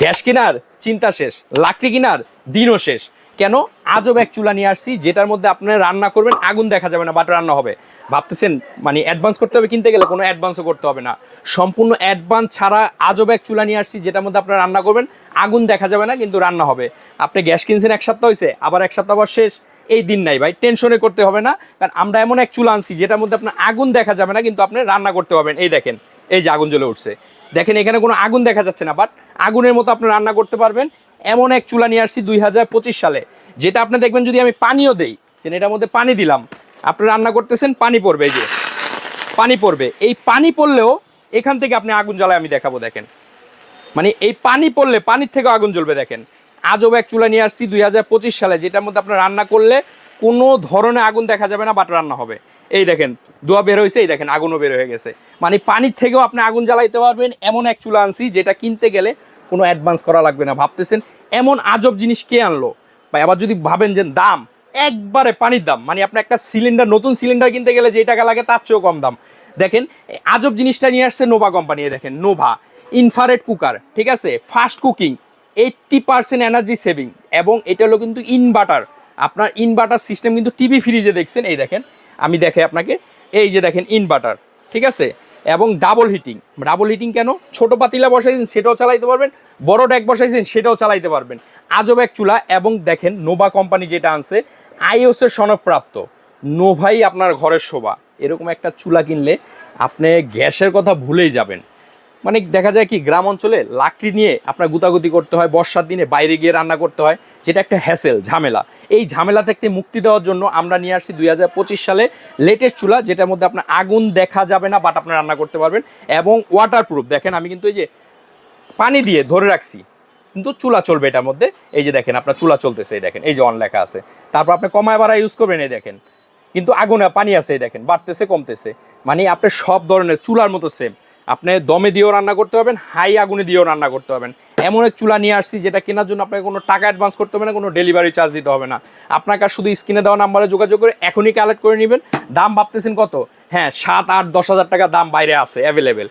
Gas কেনার, চিন্তা শেষ, লাকড়ি কেনার, দিনও শেষ। কেন? আজব এক চুলা নিয়ে আসছি, যেটার মধ্যে আপনারা রান্না করবেন, আগুন দেখা যাবে না বাট রান্না হবে। ভাবতেছেন মানে অ্যাডভান্স করতে হবে কিনতে গেলে, কোনো অ্যাডভান্সও করতে হবে না। সম্পূর্ণ অ্যাডভান্স ছাড়া আজব এক চুলা নিয়ে আসছি, যেটার মধ্যে আপনারা রান্না করবেন, আগুন দেখা যাবে না, কিন্তু রান্না হবে। আপনি গ্যাস কিনছেন এক সপ্তাহ হয়েছে আবার এক সপ্তাহ পর শেষ। এই দিন নাই ভাই টেনশনে করতে হবে না, কারণ আমরা এমন এক চুলা আনছি, যেটার মধ্যে আপনার আগুন দেখা যাবে না, কিন্তু আপনি রান্না করতে পারবেন। এই দেখেন, এই যে আগুন জ্বলে উঠছে। দেখেন, এখানে কোনো আগুন দেখা যাচ্ছে না বাট আগুনের মতো আপনি রান্না করতে পারবেন। এমন এক চুলা নিয়ে আসছি দুই হাজার পঁচিশ সালে। যেটা আপনি দেখবেন যদি আমি পানিও দেই এটার মধ্যে পানি দিলাম, আপনি রান্না করতেছেন, পানি পড়বে এই যে। পানি পড়বে। এই পানি পড়লেও এখান থেকে আপনি আগুন জ্বালায় আমি দেখাবো, দেখেন। মানে এই পানি পড়লে, পানির থেকেও আগুন জ্বলবে, দেখেন। আজব এক চুলা নিয়ে আসছি দুই হাজার পঁচিশ সালে, যেটার মধ্যে আপনার রান্না করলে কোনো ধরনের আগুন দেখা যাবে না, বাট রান্না হবে। এই দেখেন দোয়া বের হয়েছে, এই দেখেন, আগুনও বের হয়ে গেছে। মানে পানির থেকেও আপনি আগুন জ্বালাইতে পারবেন, এমন এক চুলা আনছি, যেটা কিনতে গেলে কোনো অ্যাডভান্স করা লাগবে না। ভাবতেছেন এমন আজব জিনিস কে আনলো? ভাই, আবার যদি ভাবেন যে দাম, একবারে পানির দাম মানে আপনি একটা সিলিন্ডার নতুন সিলিন্ডার কিনতে গেলে যে টাকা লাগে তার চেয়েও কম দাম। দেখেন আজব জিনিসটা নিয়ে আসছে নোভা কোম্পানি দেখেন নোভা ইনফারেট কুকার ঠিক আছে? Fast cooking eighty percent energy saving এবং এটা হলো কিন্তু ইনভার্টার আপনার ইনভার্টার সিস্টেম কিন্তু টিভি ফ্রিজে দেখছেন, এই দেখেন, আমি দেখে আপনাকে, এই যে দেখেন ইনভার্টার ঠিক আছে? এবং ডাবল হিটিং ডাবল হিটিং কেন? ছোট পাতিলা বসাইছেন, সেটাও চালাইতে পারবেন। বড় ড্যাক বসাইছেন, সেটাও চালাইতে পারবেন। আজব এক চুলা এবং দেখেন নোভা কোম্পানি যেটা আনছে আইওসের সনকপ্রাপ্ত নোভাই আপনার ঘরের শোভা। এরকম একটা চুলা কিনলে আপনি গ্যাসের কথা ভুলেই যাবেন। মানে দেখা যায় কি, গ্রাম অঞ্চলে লাকড়ি নিয়ে আপনার গুতাগুতি করতে হয়, বর্ষার দিনে বাইরে গিয়ে রান্না করতে হয়, যেটা একটা হ্যাসেল, ঝামেলা। এই ঝামেলা থেকে মুক্তি দেওয়ার জন্য আমরা নিয়ে আসছি দুই হাজার পঁচিশ সালে লেটেস্ট চুলা, যেটার মধ্যে আপনার আগুন দেখা যাবে না বাট আপনার রান্না করতে পারবেন, এবং ওয়াটারপ্রুফ দেখেন, আমি কিন্তু এই যে পানি দিয়ে ধরে রাখছি, কিন্তু চুলা চলবে এটার মধ্যে। এই যে দেখেন, আপনার চুলা চলতেছে, এই দেখেন, এই যে অন লেখা আছে। তারপর আপনি কমায় বাড়া ইউজ করবেন, এই দেখেন। কিন্তু আগুনে পানি আছে, এই দেখেন, বাড়তেছে, কমতেছে। মানে আপনি সব ধরনের চুলার মতো সেম আপনি দমে দিয়েও রান্না করতে পারবেন, হাই আগুনে দিয়েও রান্না করতে পারবেন। এমন এক চুলা নিয়ে আসছি যেটা কেনার জন্য আপনাকে কোনো টাকা অ্যাডভান্স করতে হবে না, কোনো ডেলিভারি চার্জ দিতে হবে না। আপনাকে শুধু স্ক্রিনে দেওয়া নাম্বারে যোগাযোগ করে এখনই কালেক্ট করে নেবেন? দাম ভাবতেছেন কত? হ্যাঁ সাত, আট, দশ হাজার টাকা দাম বাইরে আছে অ্যাভেলেবেল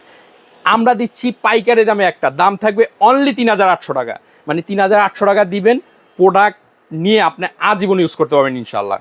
আমরা দিচ্ছি পাইকারি দামে একটা, দাম থাকবে অনলি তিন হাজার আটশো টাকা। মানে তিন হাজার আটশো টাকা দিবেন প্রোডাক্ট নিয়ে আপনি আজীবন ইউজ করতে পারবেন ইনশাল্লাহ